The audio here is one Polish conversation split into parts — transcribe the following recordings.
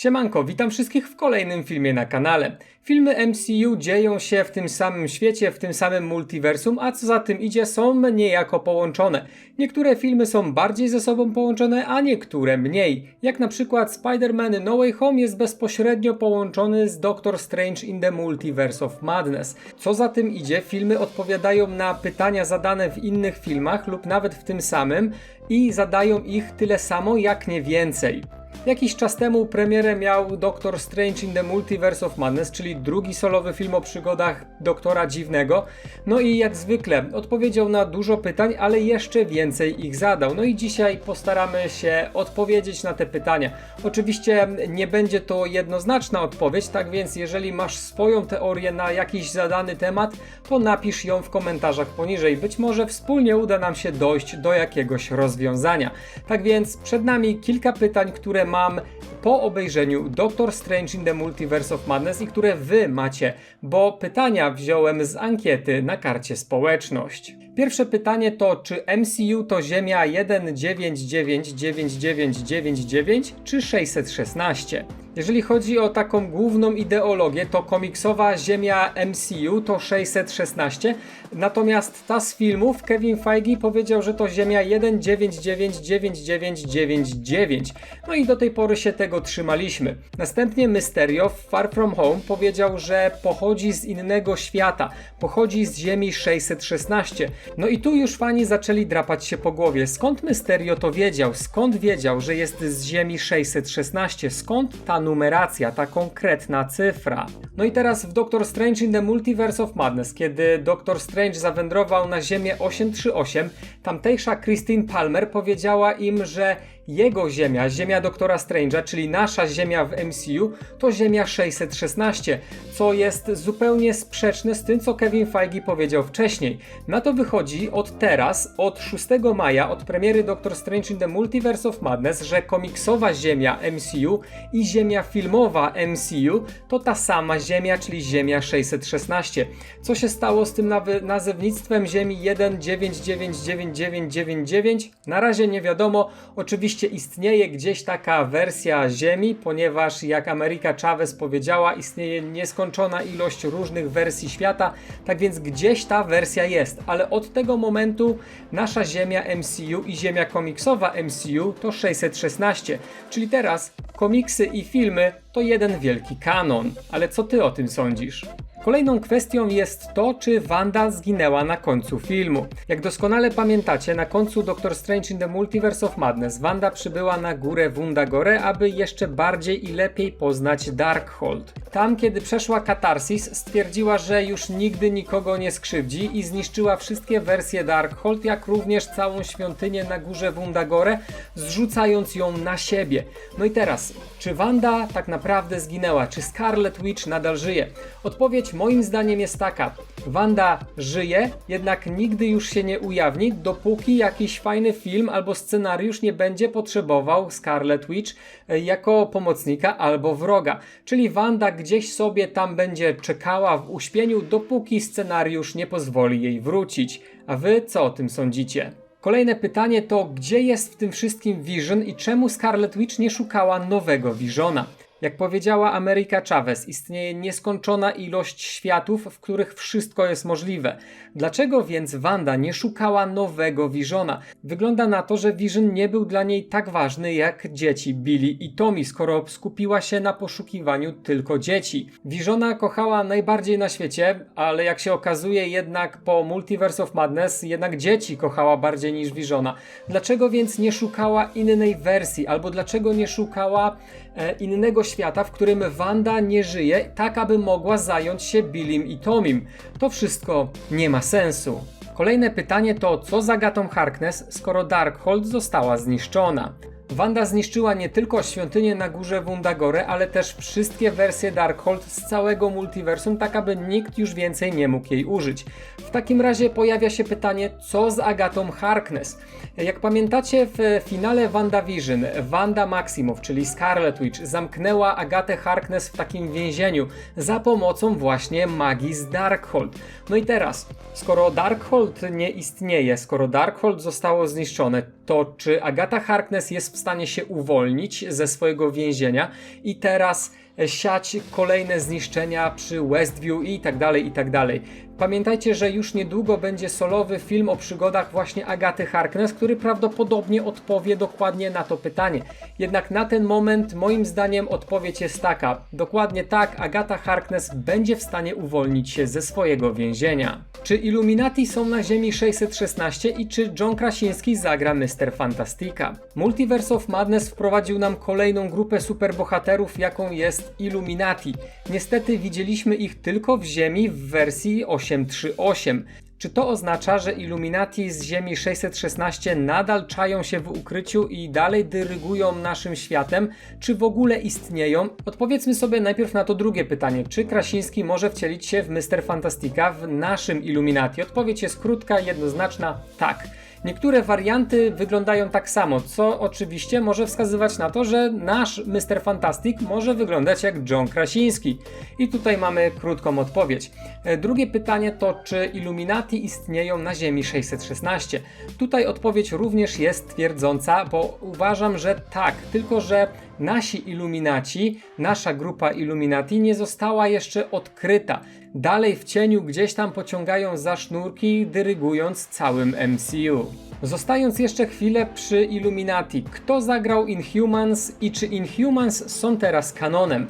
Siemanko, witam wszystkich w kolejnym filmie na kanale. Filmy MCU dzieją się w tym samym świecie, w tym samym multiversum, a co za tym idzie, są niejako połączone. Niektóre filmy są bardziej ze sobą połączone, a niektóre mniej. Jak na przykład Spider-Man No Way Home jest bezpośrednio połączony z Doctor Strange in the Multiverse of Madness. Co za tym idzie, filmy odpowiadają na pytania zadane w innych filmach lub nawet w tym samym i zadają ich tyle samo, jak nie więcej. Jakiś czas temu premierę miał Doctor Strange in the Multiverse of Madness, czyli drugi solowy film o przygodach Doktora Dziwnego. No i jak zwykle odpowiedział na dużo pytań, ale jeszcze więcej ich zadał. No i dzisiaj postaramy się odpowiedzieć na te pytania. Oczywiście nie będzie to jednoznaczna odpowiedź, tak więc jeżeli masz swoją teorię na jakiś zadany temat, to napisz ją w komentarzach poniżej. Być może wspólnie uda nam się dojść do jakiegoś rozwiązania. Tak więc przed nami kilka pytań, które mam po obejrzeniu Doctor Strange in the Multiverse of Madness i które wy macie, bo pytania wziąłem z ankiety na karcie społeczność. Pierwsze pytanie to, czy MCU to Ziemia 19999999 czy 616? Jeżeli chodzi o taką główną ideologię, to komiksowa Ziemia MCU to 616, natomiast ta z filmów Kevin Feige powiedział, że to Ziemia 19999999. No i do tej pory się tego trzymaliśmy. Następnie Mysterio w Far From Home powiedział, że pochodzi z innego świata, pochodzi z Ziemi 616. No i tu już fani zaczęli drapać się po głowie. Skąd Mysterio to wiedział? Skąd wiedział, że jest z Ziemi 616? Skąd ta numeracja, ta konkretna cyfra? No i teraz w Doctor Strange in the Multiverse of Madness, kiedy Doctor Strange zawędrował na Ziemię 838, tamtejsza Christine Palmer powiedziała im, że jego Ziemia, Ziemia Doktora Strange'a, czyli nasza Ziemia w MCU, to Ziemia 616, co jest zupełnie sprzeczne z tym, co Kevin Feige powiedział wcześniej. Na to wychodzi od teraz, od 6 maja, od premiery Doctor Strange in the Multiverse of Madness, że komiksowa Ziemia MCU i Ziemia filmowa MCU to ta sama Ziemia, czyli Ziemia 616. Co się stało z tym nazewnictwem Ziemi 19999999? Na razie nie wiadomo. Oczywiście istnieje gdzieś taka wersja Ziemi, ponieważ jak Ameryka Chavez powiedziała, istnieje nieskończona ilość różnych wersji świata, tak więc gdzieś ta wersja jest, ale od tego momentu nasza Ziemia MCU i Ziemia komiksowa MCU to 616, czyli teraz komiksy i filmy to jeden wielki kanon. Ale co ty o tym sądzisz? Kolejną kwestią jest to, czy Wanda zginęła na końcu filmu. Jak doskonale pamiętacie, na końcu Doctor Strange in the Multiverse of Madness Wanda przybyła na górę Wundagore, aby jeszcze bardziej i lepiej poznać Darkhold. Tam, kiedy przeszła katarsis, stwierdziła, że już nigdy nikogo nie skrzywdzi i zniszczyła wszystkie wersje Darkhold, jak również całą świątynię na górze Wundagore, zrzucając ją na siebie. No i teraz, czy Wanda tak naprawdę zginęła? Czy Scarlet Witch nadal żyje? Odpowiedź moim zdaniem jest taka. Wanda żyje, jednak nigdy już się nie ujawni, dopóki jakiś fajny film albo scenariusz nie będzie potrzebował Scarlet Witch e, jako pomocnika albo wroga. Czyli Wanda gdzieś sobie tam będzie czekała w uśpieniu, dopóki scenariusz nie pozwoli jej wrócić. A wy co o tym sądzicie? Kolejne pytanie to, gdzie jest w tym wszystkim Vision i czemu Scarlet Witch nie szukała nowego Visiona? Jak powiedziała Ameryka Chavez, istnieje nieskończona ilość światów, w których wszystko jest możliwe. Dlaczego więc Wanda nie szukała nowego Visiona? Wygląda na to, że Vision nie był dla niej tak ważny jak dzieci Billy i Tommy, skoro skupiła się na poszukiwaniu tylko dzieci. Visiona kochała najbardziej na świecie, ale jak się okazuje jednak po Multiverse of Madness jednak dzieci kochała bardziej niż Visiona. Dlaczego więc nie szukała innej wersji? Albo dlaczego nie szukała e, innego świata, w którym Wanda nie żyje, tak aby mogła zająć się Billim i Tomim? To wszystko nie ma sensu. Kolejne pytanie to, co z Agatą Harkness, skoro Darkhold została zniszczona? Wanda zniszczyła nie tylko świątynię na górze Wundagore, ale też wszystkie wersje Darkhold z całego multiversum, tak aby nikt już więcej nie mógł jej użyć. W takim razie pojawia się pytanie, co z Agatą Harkness? Jak pamiętacie w finale WandaVision, Wanda Maximoff, czyli Scarlet Witch, zamknęła Agatę Harkness w takim więzieniu za pomocą właśnie magii z Darkhold. No i teraz, skoro Darkhold nie istnieje, skoro Darkhold zostało zniszczone, to czy Agata Harkness jest w stanie się uwolnić ze swojego więzienia. I teraz siać kolejne zniszczenia przy Westview i tak dalej, i tak dalej. Pamiętajcie, że już niedługo będzie solowy film o przygodach właśnie Agaty Harkness, który prawdopodobnie odpowie dokładnie na to pytanie. Jednak na ten moment moim zdaniem odpowiedź jest taka. Dokładnie tak, Agata Harkness będzie w stanie uwolnić się ze swojego więzienia. Czy Illuminati są na Ziemi 616 i czy John Krasiński zagra Mr. Fantastica? Multiverse of Madness wprowadził nam kolejną grupę superbohaterów, jaką jest Illuminati. Niestety widzieliśmy ich tylko w Ziemi w wersji 838. Czy to oznacza, że Illuminati z Ziemi 616 nadal czają się w ukryciu i dalej dyrygują naszym światem, czy w ogóle istnieją? Odpowiedzmy sobie najpierw na to drugie pytanie. Czy Krasiński może wcielić się w Mr. Fantastica w naszym Illuminati? Odpowiedź jest krótka, jednoznaczna tak. Niektóre warianty wyglądają tak samo, co oczywiście może wskazywać na to, że nasz Mr. Fantastic może wyglądać jak John Krasiński. I tutaj mamy krótką odpowiedź. E, Drugie pytanie to, czy Illuminati istnieją na Ziemi 616? Tutaj odpowiedź również jest twierdząca, bo uważam, że tak, tylko że nasi Illuminaci, nasza grupa Illuminati nie została jeszcze odkryta. Dalej w cieniu gdzieś tam pociągają za sznurki, dyrygując całym MCU. Zostając jeszcze chwilę przy Illuminati, kto zagrał Inhumans i czy Inhumans są teraz kanonem?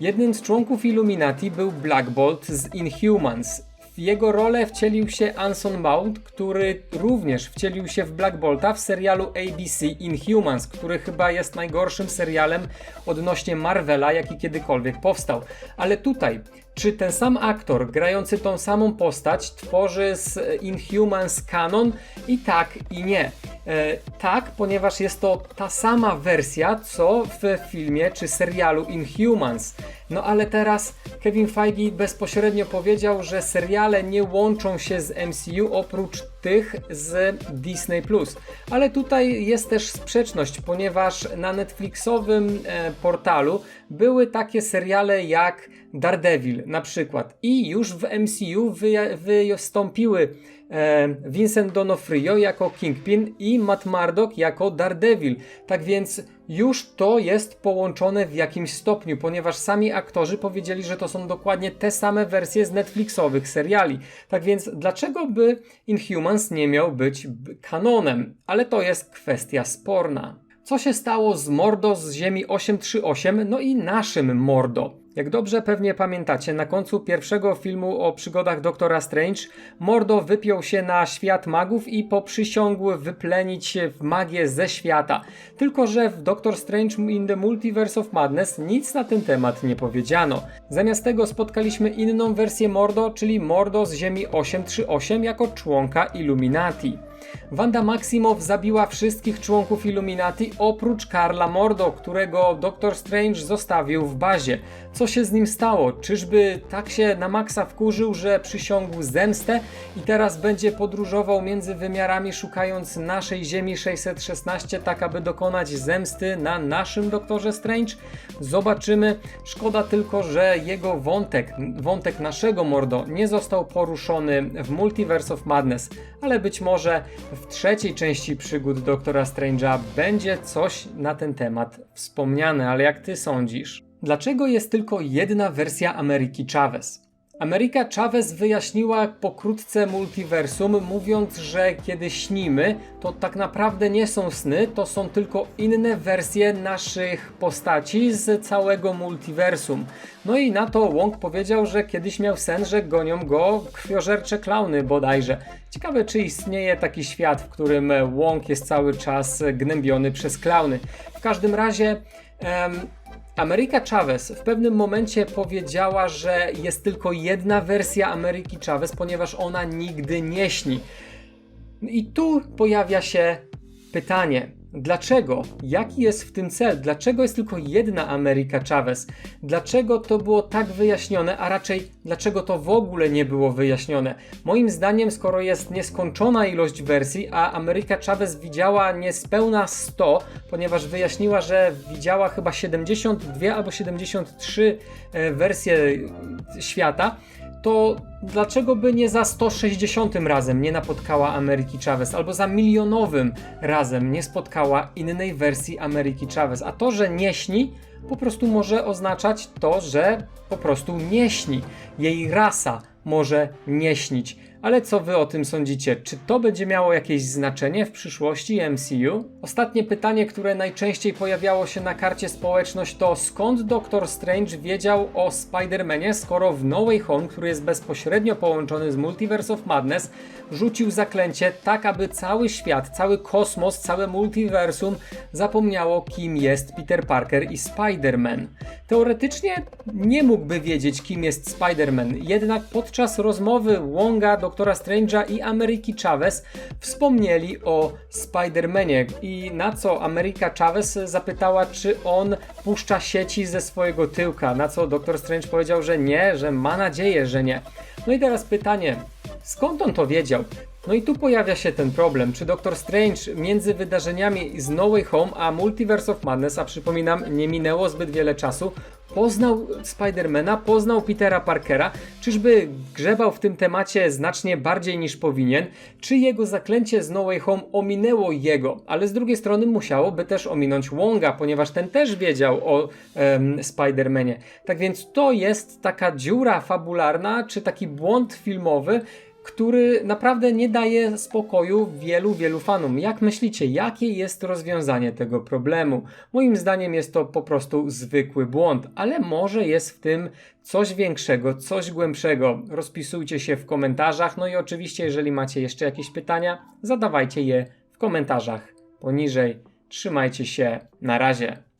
Jednym z członków Illuminati był Black Bolt z Inhumans. W jego rolę wcielił się Anson Mount, który również wcielił się w Black Bolta w serialu ABC Inhumans, który chyba jest najgorszym serialem odnośnie Marvela, jaki kiedykolwiek powstał. Ale tutaj, czy ten sam aktor grający tą samą postać tworzy z Inhumans kanon? I tak, i nie. E, tak, ponieważ jest to ta sama wersja, co w filmie czy serialu Inhumans. No ale teraz Kevin Feige bezpośrednio powiedział, że seriale nie łączą się z MCU oprócz tych z Disney+. Ale tutaj jest też sprzeczność, ponieważ na Netflixowym e, portalu były takie seriale jak Daredevil na przykład i już w MCU wy, wystąpiły e, Vincent D'Onofrio jako Kingpin i Matt Murdock jako Daredevil. Tak więc już to jest połączone w jakimś stopniu, ponieważ sami aktorzy powiedzieli, że to są dokładnie te same wersje z Netflixowych seriali. Tak więc dlaczego by Inhumans nie miał być kanonem? Ale to jest kwestia sporna. Co się stało z Mordo z Ziemi 838, no i naszym Mordo? Jak dobrze pewnie pamiętacie, na końcu pierwszego filmu o przygodach Doktora Strange, Mordo wypiął się na świat magów i poprzysiągł wyplenić się w magię ze świata. Tylko, że w Doctor Strange in the Multiverse of Madness nic na ten temat nie powiedziano. Zamiast tego spotkaliśmy inną wersję Mordo, czyli Mordo z Ziemi 838 jako członka Illuminati. Wanda Maximow zabiła wszystkich członków Illuminati oprócz Karla Mordo, którego Doctor Strange zostawił w bazie. Co się z nim stało? Czyżby tak się na maksa wkurzył, że przysiągł zemstę i teraz będzie podróżował między wymiarami szukając naszej Ziemi 616, tak aby dokonać zemsty na naszym Doktorze Strange? Zobaczymy. Szkoda tylko, że jego wątek, wątek naszego Mordo nie został poruszony w Multiverse of Madness, ale być może w trzeciej części przygód Doktora Strange'a będzie coś na ten temat wspomniane, ale jak ty sądzisz? Dlaczego jest tylko jedna wersja Ameryki Chavez? Ameryka Chavez wyjaśniła pokrótce multiversum, mówiąc, że kiedy śnimy, to tak naprawdę nie są sny, to są tylko inne wersje naszych postaci z całego multiversum. No i na to Wong powiedział, że kiedyś miał sen, że gonią go krwiożercze klauny bodajże. Ciekawe, czy istnieje taki świat, w którym Wong jest cały czas gnębiony przez klauny. W każdym razie. em, Ameryka Chavez w pewnym momencie powiedziała, że jest tylko jedna wersja Ameryki Chavez, ponieważ ona nigdy nie śni. I tu pojawia się pytanie. Dlaczego? Jaki jest w tym cel? Dlaczego jest tylko jedna Ameryka Chavez? Dlaczego to było tak wyjaśnione, a raczej dlaczego to w ogóle nie było wyjaśnione? Moim zdaniem, skoro jest nieskończona ilość wersji, a Ameryka Chavez widziała niespełna 100, ponieważ wyjaśniła, że widziała chyba 72 albo 73 e, wersje świata, to dlaczego by nie za 160 razem nie napotkała Ameryki Chavez, albo za milionowym razem nie spotkała innej wersji Ameryki Chavez? A to, że nie śni, po prostu może oznaczać to, że po prostu nie śni. Jej rasa może nie śnić. Ale co wy o tym sądzicie? Czy to będzie miało jakieś znaczenie w przyszłości MCU? Ostatnie pytanie, które najczęściej pojawiało się na karcie społeczność to skąd Doctor Strange wiedział o Spider-Manie, skoro w No Way Home, który jest bezpośrednio połączony z Multiverse of Madness, rzucił zaklęcie tak, aby cały świat, cały kosmos, całe multiversum zapomniało kim jest Peter Parker i Spider-Man. Teoretycznie nie mógłby wiedzieć kim jest Spider-Man, jednak podczas rozmowy Wonga, Doktora Strange'a i Ameryki Chavez wspomnieli o Spider-Manie i na co Ameryka Chavez zapytała, czy on puszcza sieci ze swojego tyłka, na co Doktor Strange powiedział, że nie, że ma nadzieję, że nie. No i teraz pytanie, skąd on to wiedział? No i tu pojawia się ten problem, czy Doctor Strange między wydarzeniami z No Way Home a Multiverse of Madness, a przypominam, nie minęło zbyt wiele czasu, poznał Spidermana, poznał Petera Parkera, czyżby grzebał w tym temacie znacznie bardziej niż powinien, czy jego zaklęcie z No Way Home ominęło jego, ale z drugiej strony musiałoby też ominąć Wonga, ponieważ ten też wiedział o Spidermanie. Tak więc to jest taka dziura fabularna, czy taki błąd filmowy, który naprawdę nie daje spokoju wielu, wielu fanom. Jak myślicie, jakie jest rozwiązanie tego problemu? Moim zdaniem jest to po prostu zwykły błąd, ale może jest w tym coś większego, coś głębszego. Rozpisujcie się w komentarzach, no i oczywiście, jeżeli macie jeszcze jakieś pytania, zadawajcie je w komentarzach poniżej. Trzymajcie się, na razie.